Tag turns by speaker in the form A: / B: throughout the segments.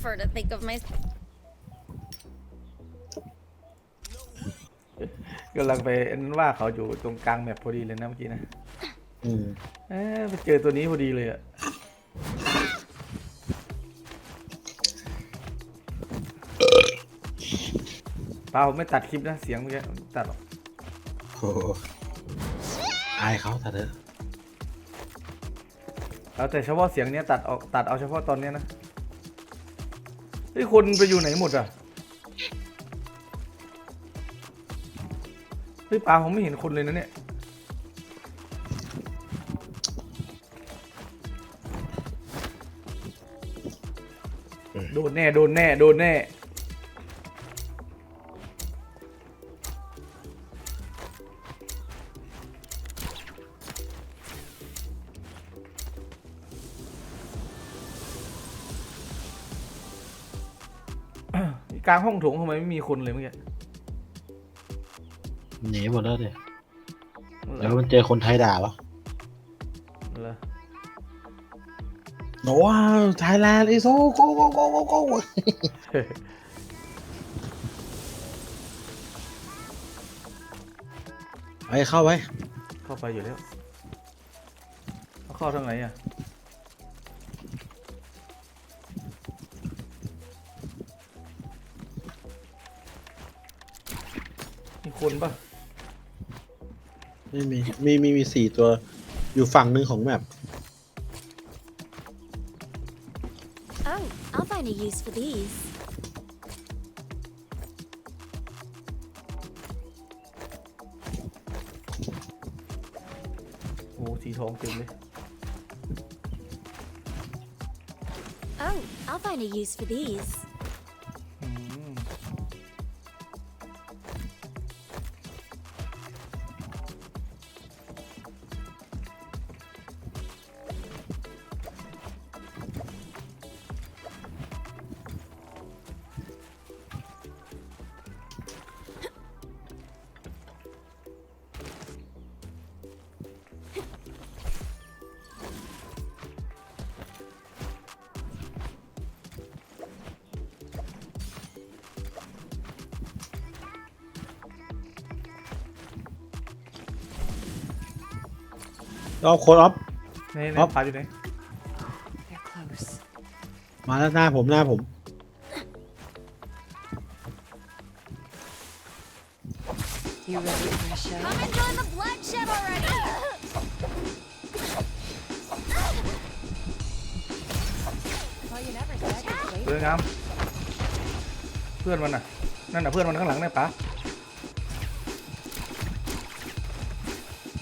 A: prefer to think of my
B: กำลังไปอันนั้นว่าเขาอยู่ตรงกลางแมปพอดีเลยนะเมื่อกี้นะ
C: อืม
B: เอ๊ะไปเจอตัวนี้พอดีเลยอะเปล่าผมไม่ตัดคลิปนะเสียงเมื่อกี้ตัดออก
C: โอ้โหอายเขาแต่เถอะ
B: เอาแต่เฉพาะเสียงเนี้ยตัดออกตัดเอาเฉพาะตอนเนี้ยนะ เฮ้ยคนไปอยู่ไหนหมดอะเฮ้ยปลาผมไม่เห็นคนเลยนะเนี่ย โดนแน่ โดนแน่ โดนแน่ ลางห้องโถงทำไมไม่มีคนเลยเมื่อกี้
C: หนีหมดแล้วเนี่ยแล้วมันเจอคนไทยด่าวะ
B: เหรอ
C: โน้ว้าวไทยแลนด์อีโซโกโกโกโกโกไปเข้าไป
B: เข้าไปอยู่แล้วเอาเข้าทางไหนอะ คนปะ
C: ไม่มี มีมีมีสี่ตัว อยู่ฝั่งหนึ่งของแมป
A: Oh, I'll find a use for these.
B: โอ้สีทองเต็มเลย
A: Oh, I'll find a use for these.
C: รอบโคนออฟ
B: ในใน
C: ครับ
B: ปลาอยู่ไหน
D: They're close.
C: มาแล้วหน้าผมหน้าผม
D: You ready for a show?
A: Come and join the bloodshed already!
D: Well, you never said you'd wait.
B: เพื่อนงามเพื่อนมันน่ะ นั่นน่ะเพื่อนมันข้างหลังเนี่ยปลา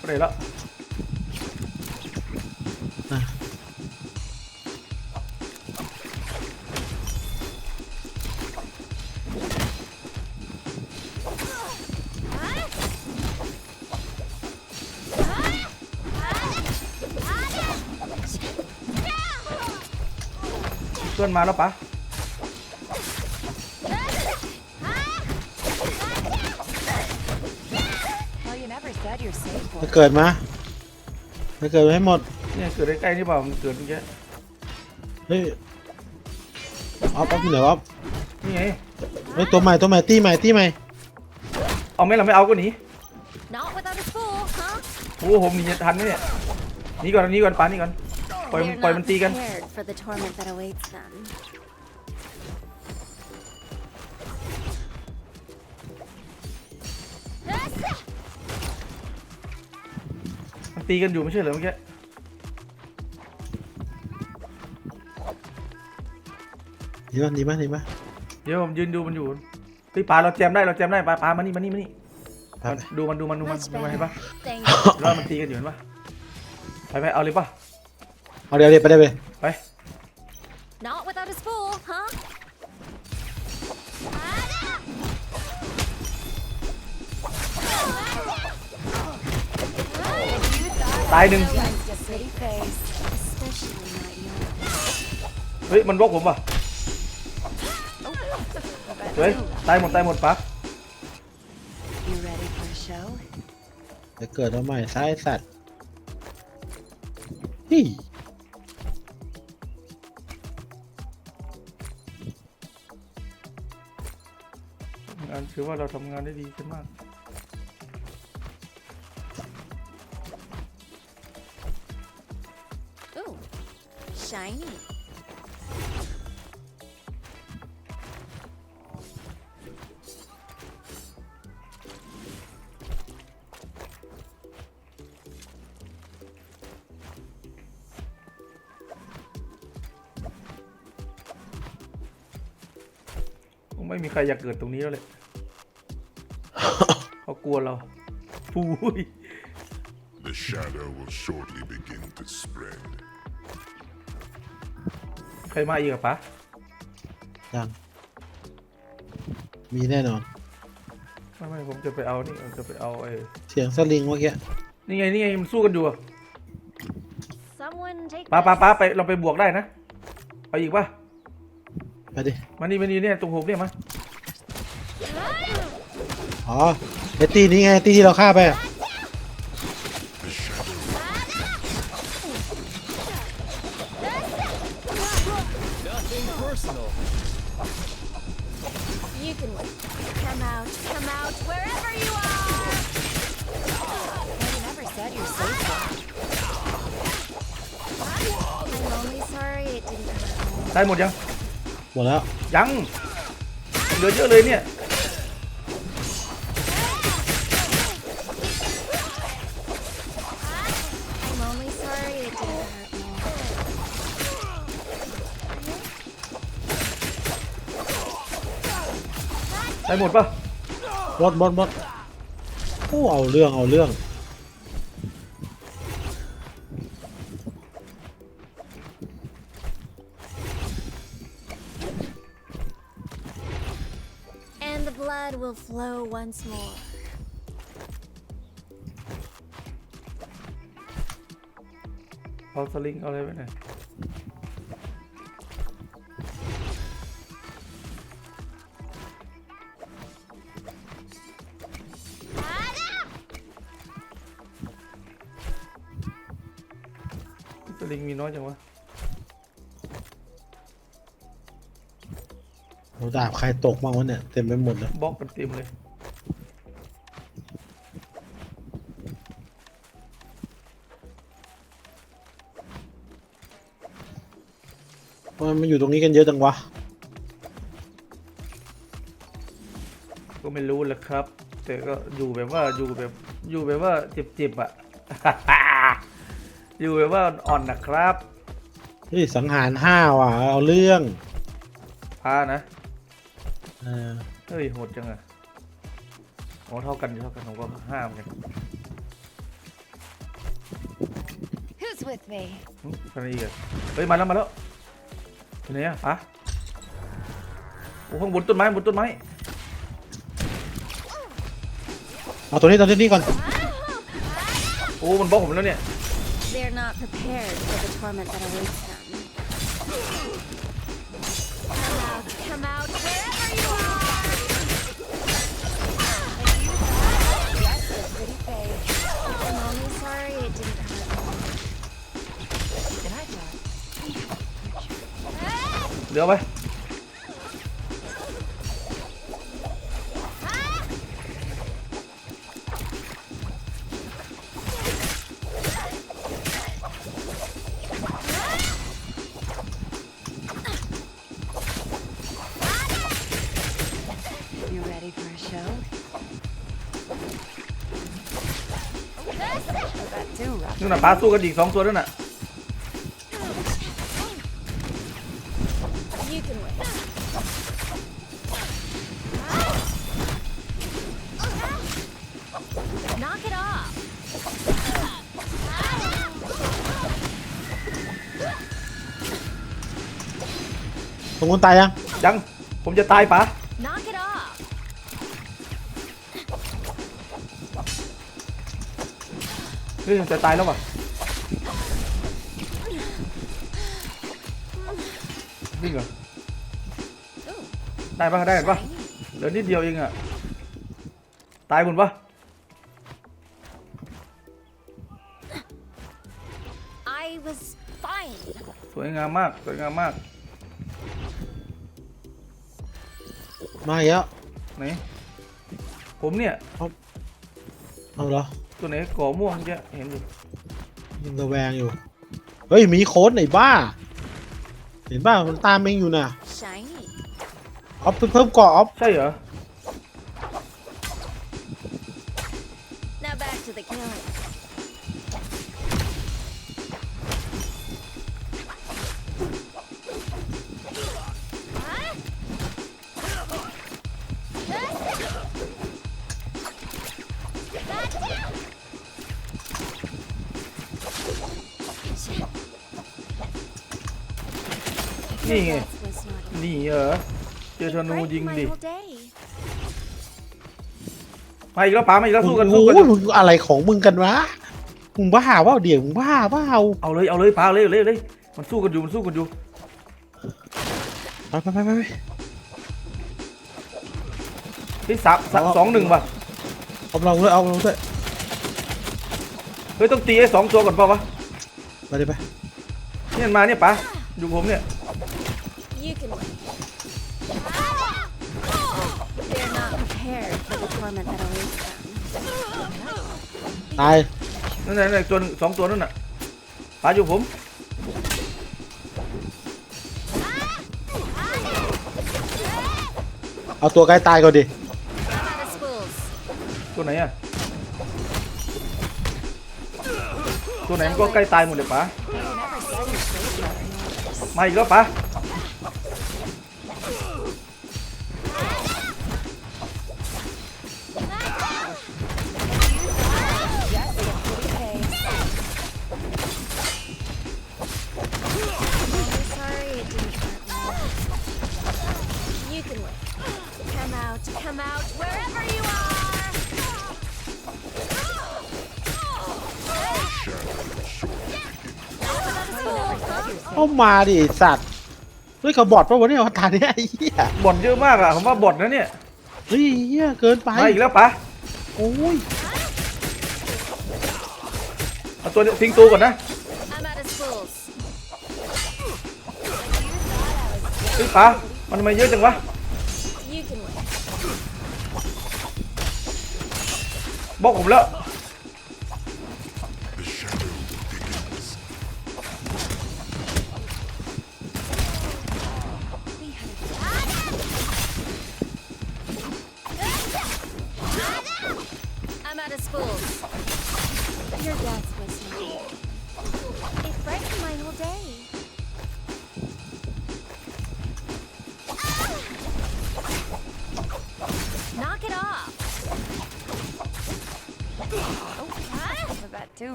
B: ก็ได้แล้ว
C: อะ
B: อนมาแล้วปะ
D: Well, you never said you're safe
C: ถ้า
D: for
C: เกิดมาถ้าเกิดไม่หมด
B: เนี่ยเกิดใกล้ๆนี่เปล่ามันเกิดเมื่อกี้
C: เฮ้ยออฟออฟที่ไหนวะ
B: นี่ไง
C: เฮ้ยตัวใหม่ตัวใหม่ตีใหม่ตีใหม่
B: เอาไหมเราไม่เอาก็หนี
A: Not without a spool, huh?
B: โอ้โหผมหนีทันไหมเนี่ยหนีก่อนหนีก่อนปาหนีก่อน ปล่อยมัน
A: They're
B: ปล่อย
A: not
B: มันตีกัน
A: prepared for the torment that awaits them.
B: มันตีกันอยู่ไม่ใช่เหรอเมื่อกี้
C: ดีป่ะดีป่ะดีป่ะ
B: เดี๋ยวผมยืนดูมันอยู่เฮ้ยปลาเราแจมได้เราแจมได้ปลาปลามานี่มานี่มานี่
C: ครับ
B: ดูมันดูมันดูมัน
A: Much
B: ดูมันเห็นปะ
A: better. Thank you.
B: แล้วมันตีกันอยู่เห็นปะไปไปเอาเลยปะ
C: เอาเดี๋ยวเดี๋ยวไปได้ไป
B: ไป ตายหนึ่งเฮ้ย มันบกผมว่ะเฮ้ยตายหมดตายหมดปะ
C: จะเกิดทใหมซ้ายสัตว์ฮิงาน
B: ถือว่าเราทำงานได้ดีขึ้นมาก
A: shiny.
B: คงไม่มีใครอยากเกิดตรงนี้แล้วเลยเขากลัวเราปุ้ย
E: The shadow will shortly begin to spread.
B: ใครมาอีกอะปะ
C: ยังมีแน่นอน
B: ไม่ไม่ผมจะไปเอานี่ผมจะไปเอาไอ้
C: เสียงสลิงเมื่อกี้
B: นี่ไงนี่ไงมันสู้กันอยู่อะ
A: Someone take
B: ป้าป้า
A: this.
B: ป้าไปเราไปบวกได้นะเอาอีกปะ
C: ไปดิ
B: มานี่มานี่เนี่ยตรงผมเนี่ยมา
C: อ๋อไอตีนี้ไงตีที่เราฆ่าไปอะ
B: หมดยัง
C: หมดแล้ว
B: ยังเหลือเยอะเลยเนี่ย
A: I'm only sorry it didn't hurt more.
B: ได้หมดปะ
C: หมดหมดหมดโอ้เอาเรื่องเอาเรื่อง
A: once more.
B: เอาสลิงเอาอะไรไปไหนอยสลิงมีน้อยจังวะ
C: โหดาบใครตกบ้างวะเนี่ย เต็มไปหมดเลย
B: บล็อกกันเต็มเลย
C: ทำไมมันอยู่ตรงนี้กันเยอะจังวะ
B: ก็ไม่รู้แหละครับ แต่ก็อยู่แบบว่าอยู่แบบอยู่แบบว่าเจ็บๆอะ อยู่แบบว่าอ่อนนะครับ
C: เฮ้ยสังหารห้าว่ะ เอาเรื่อง
B: พานะ
C: เออ
B: เฮ้ยโหดจังอะโอ้เท่ากันเท่ากันผมก็ห้าเหมือนกัน
D: Who's with me?
B: หึใครอีกอะเฮ้ยมาแล้วมาแล้ว ที่ไหนอะปะโอ้ข้างบนต้นไม้บนต้นไม้
C: เอาตัวนี้ตัวนี้ก่อน
B: โอ้มันบล็อกผมแล้วเนี่ย
A: They're not prepared for the torment that awaits them.
D: A show? Was that too rough?
B: นู่นน่ะปลาสู้กันอีกสองตัวนั่นน่ะ
A: You can win. Knock it off.
C: ตรงนู้นตายยัง
B: ยังผมจะตายปะ
A: Knock it off.
B: เฮ้ยจะตายแล้วว่ะนี่เหรอ ได้ปะได้ปะ
A: shiny.
B: เหลือนิดเดียวเองอะตายหมดปะ
A: I was fine.
B: สวยงามมาก สวยงามมาก
C: มาอีกแล้ว
B: ไหน ผมเนี่ย
C: เอาเหรอ
B: ตัวไหนก่อม่วงเมื่อกี้เห็นอยู่
C: ยังระแวงอยู่ เฮ้ยหมีโค้ดไหนบ้า เห็นบ้ามันตามเองอยู่น่ะ
A: Shiny.
C: ออฟเพิ่มเกาะออฟ
B: ใช่เหรอ
A: Now back to the killing.
B: นี่ไง
A: That was not
B: นี่เหรอเจ อธนู
A: Break
B: ยิง
A: my
B: ดิ
A: whole day.
B: มาอีกแล้วป๋ามาอีกแล้วสู้กัน
C: โอ้
B: สู้
C: โห
B: กัน
C: มึงอะไรของมึงกันวะมึงบ้าเปล่าเดี๋ยวมึงบ้าเปล่า
B: เอาเลยเอาเลยป๋าเอาเลยเอาเลยเอาเลยมันสู้กันอยู่มันสู้กันอยู่
C: ไปไปไปไปไป
B: ที่สามสามสองหนึ่งป่ะ
C: เอาเราด้วยเอาเราด้วย
B: เฮ้ยต้องตีไอ้สองตัวก่อนเปล่าวะ
C: ไปดิไป
B: เนี่ยมันมาเนี่ยป๋าอยู่ผมเนี่ย
A: prepared for the torment that awaits them.
C: ตาย
B: นั่นนั่นตัวหนึ่งสองตัวนั่นน่ะป๋าอยู่ผม
C: เอาตัวใกล้ตายก่อนดิ
A: I'm out of spools.
B: ตัวไหนอะตัวไหนมันก็ใกล้ตายหมดเลยป๋า
D: You never said you're safe, Martin.
B: มาอีกแล้วป๋า
C: มาดิไอ้สัตว์เฮ้ยเขาบอดปะวะเนี่ยตาเนี่ยไอ้เหี้ย
B: บอดเยอะมากอะผมว่าบอดนะเนี่ย
C: เฮ้ยเหี้ยเกินไป
B: มาอีกแล้วป๋า
C: โอ้ย
B: เอาตัวทิ้งตัวก่อนนะ
A: I'm out of spools.
B: เฮ้ยป๋ามันทำไมเยอะจังวะ
A: You can win.
B: บอกผมแล้ว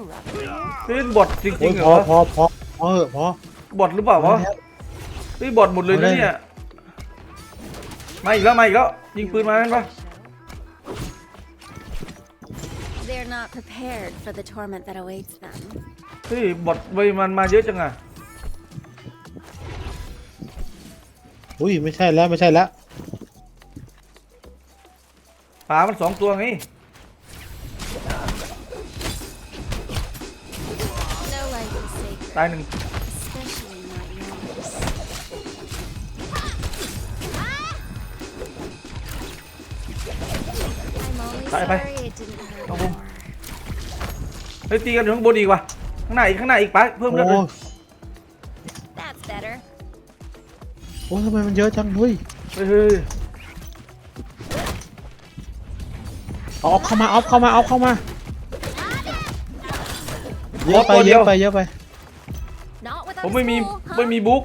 A: Not
D: bad too, Robin.
B: เฮ้ยบอดจ
C: โอ้
B: ริ
C: ย
B: งๆเหร
C: พอ
B: อ
C: พอพอพอเหอะพอบ
B: อดหรือเปล่าวะเฮ้ยบอดหมดเลยนะเนี่ยมาอีกแล้วมาอีกแล้วยิงปืนมานั่นปะ
A: They're not prepared for the torment that awaits them.
B: เฮ้ยบอดใบมันมาเยอะจังอะ
C: อุ้ยไม่ใช่แล้วไม่ใช่แล้ว
B: ป๋ามันสองตัวไง ตายหนึ่ง
A: especially not yours. I'm only
B: Bye, bye.
A: sorry it didn't hurt
B: Không, không.
A: more.
B: เฮ้ยตีกันอยู่ข้างบนอีกว่ะข้างหน้าอีกข้างหน้าอีกป๋าเพิ่ม
C: โอ้
B: เลือดเลย
C: ย
A: That's better.
C: โอ้ยทำไมมันเยอะจังเฮ้ย
B: เฮ้ยเฮ้ย
C: เอาออฟเข้ามาออฟเข้ามาออฟเข้ามาเยอะไปเยอะไปเยอะไป
A: Not without
B: ผมไม่มี
A: a spool, huh?
B: ไม่มีบุ๊ก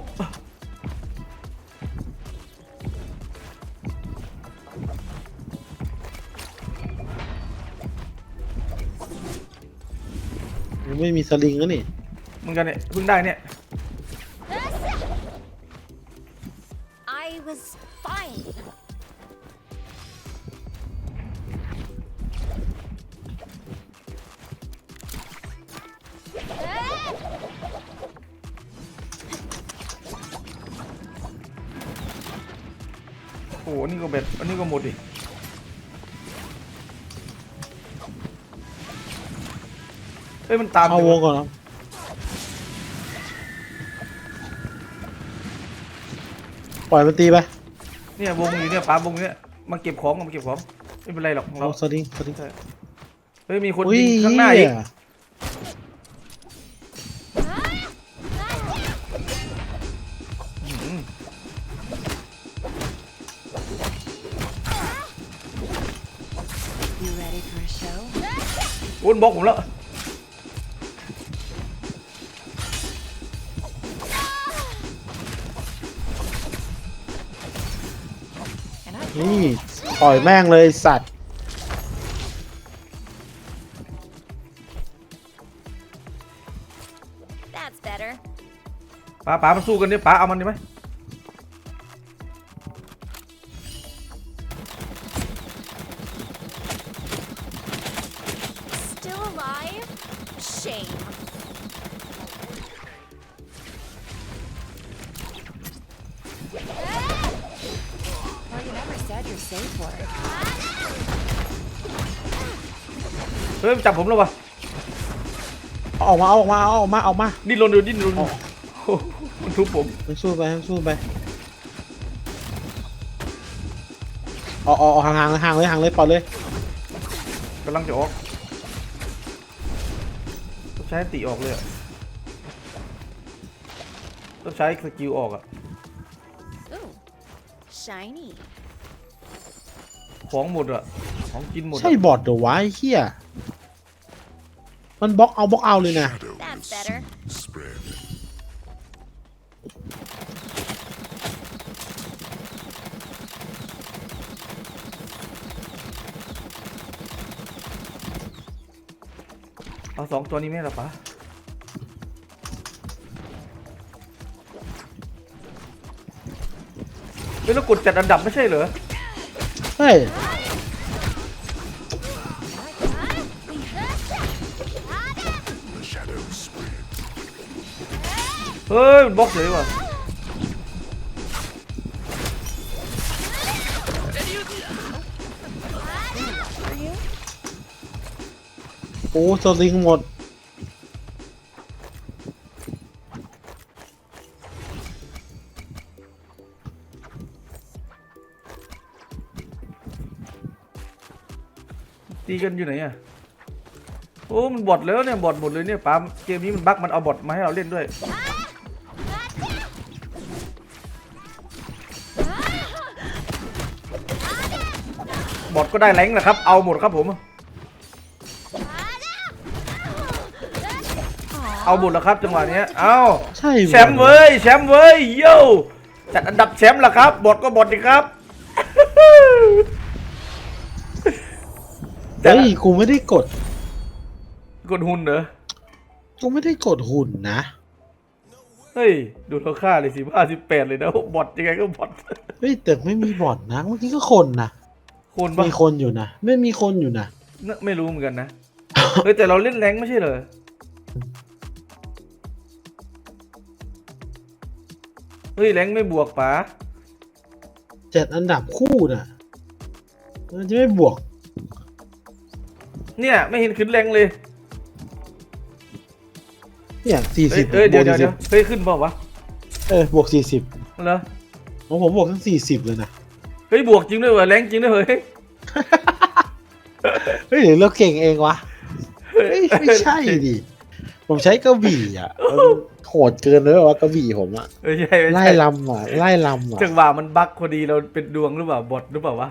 C: มันไม่มีสลิงแล้วนี่
B: เหมือนกันเนี่ยเพิ่งได้เนี่ย เฮ้ยมันตาม
C: เข้าวงก่อนครับปล่อยมันตีไป
B: เนี่ยวงอยู่เนี่ยปามวงอยู่เนี่ยมาเก็บของมาเก็บของไม่เป็นไรหรอกของ
C: เอา
B: เรา
C: สลิงสลิง
B: เฮ้ยมีคน
C: อุ้ย
B: ยิงข้างหน้าอีก
C: เหี้ย
B: อืม
D: You ready for a show?
B: อ้วนบล็อกผมแล้ว
C: นี่ปล่อยแม่งเลยไอ้สัตว์
A: That's better.
B: ป๋าป๋ามันสู้กันเนี่ยป๋าเอามันดีไหม ฮ้ยมันจับผมแล้ววะ
C: เอาออกมาเอาออกมาเอาออกมาเอาออกมา
B: ดิ้นรนเดียวดิ้นรนโอ้โหมันทุบผม
C: มันสู้ไปมันสู้ไปเอาเอาเอาห่างๆห่างเลยห่างเลยปล่อยเลย
B: กำลังจะออกต้องใช้ติออกเลยอะต้องใช้สกิลออกอะ
A: Ooh. Shiny.
B: ของหมดอะของกินหมดอะ
C: ใช่บอทเดี๋ยววะไอ้เหี้ย มันบล็อกเอาบล็อกเอาเลยนะ
E: Shadow
A: That's
E: will
A: better.
E: soon spread.
B: เอาสองตัวนี้ไหมล่ะป๋าเฮ้ยแล้วกดจัดอันดับไม่ใช่เหรอ
C: เฮ้ย
B: เฮ้ยมันบล็อกเลยว่ะ
C: โอ้สลิงหมด
B: ตีกันอยู่ไหนอะโอ้ มันบอทแล้วเนี่ย บอทหมดเลยเนี่ยป๋าเกมนี้มันบั๊กมันเอาบอทมาให้เราเล่นด้วย บอทก็ได้แรงค์แหละครับ เอาหมดครับผม เอาหมดแล้วครับจังหวะเนี้ยเอา
C: ใช่
B: แชมป์เว้ยแชมป์เว้ยโย่จัดอันดับแชมป์แล้วครับ บอทก็บอทดีครับ
C: เฮ้ยกูไม่ได้กด
B: กดหุ่นเหรอ
C: กูไม่ได้กดหุ่นนะ
B: เฮ้ยดูเราค่าเลยสิบห้าสิบแปดเลยนะบอทยังไงก็บอท
C: เฮ้ยแต่ไม่มีบอทนะเมื่อกี้ก็คนนะ
B: คนปะ
C: มีคนอยู่นะ ไม่มีคนอยู่นะ
B: น่ะไม่รู้เหมือนกันนะ เฮ้ยแต่เราเล่นแรงค์ไม่ใช่เหรอ เฮ้ยแรงค์ไม่บวกป๋า
C: เจ็ดอันดับคู่น่ะมันจะไม่บวก
B: เนี่ยไม่เห็นขึ้นแรงค์เลย
C: เนี่ยสี่
B: เฮ้
C: สิ
B: ย
C: บ
B: เฮ้ยเดี๋ยวเดี๋ยว
C: บ
B: เดี๋ยว
C: วก
B: เฮ้ยขึ้นเปล่าวะ
C: 40เออบวกสี่สิบ
B: เหรอ
C: ของผมบวกทั้งสี่สิบเลยนะ
B: เฮ้ยบวกจริงด้วยวะแรงค์จริงด้วยเฮ้ย
C: เฮ้ยหรือเราเก่งเองวะเฮ้ยไม่ใช่ดิ ผมใช้กระบี่อะมันโหดเกินเลยว่ากระบี่ผมอะ
B: ไม่ใช่ไม่
C: ไล่
B: ใช่
C: ลำอะไล่ลำอะ
B: จังหวะมันบั๊กพอดีเราเป็นดวงหรือเปล่าบอทหรือเปล่าวะ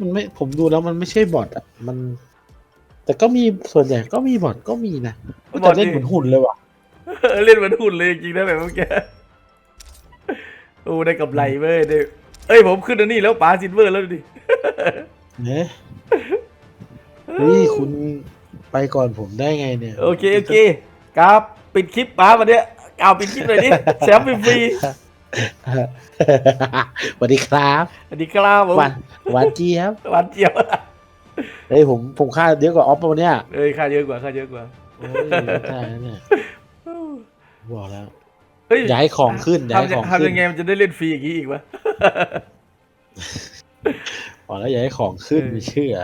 C: มันไม่ผมดูแล้วมันไม่ใช่บอทอะมัน แต่ก็มีส่วนใหญ่ก็มีบอทก็มีนะแต่เล่นเหมือนหุ่นเลยว่ะ
B: เล่นเหมือนหุ่นเลยจริงๆนะแบบเมื่อกี้โอ้ได้กับไรเว้ยได้ เอ้ยผมขึ้นอันนี้แล้วป๋าซินเวอร์แล้วดิ
C: เนี่ยเฮ้ยคุณไปก่อนผมได้ไงเนี่ย
B: โอเคโอเคครับปิดคลิปป๋าวันเนี้ยเอาปิดคลิปเลยดิแชมป์ฟรี
C: สวัสดีครับ
B: ๆสวัสดีครับผม
C: หวานหวานเจี๊ยบ
B: หวานเจี๊ยบ
C: เฮ้ยผมผมค่าเยอะกว่าออฟปะวันเนี้ย
B: เอ้ยค่าเยอะกว่าค่าเยอะกว่า
C: โอ้ยได้แล้วเนี่ยบอกแล้ว
B: เฮ้ย
C: ย้ายของขึ้นย้าย
B: ทำ
C: ของ
B: ทำ
C: ขึ้
B: ยั
C: น
B: งไงมันจะได้เล่นฟรีอย่างนี้อีกวะ
C: บอกแล้วย้ายของขึ้น
B: เออ
C: ไม่เชื่อ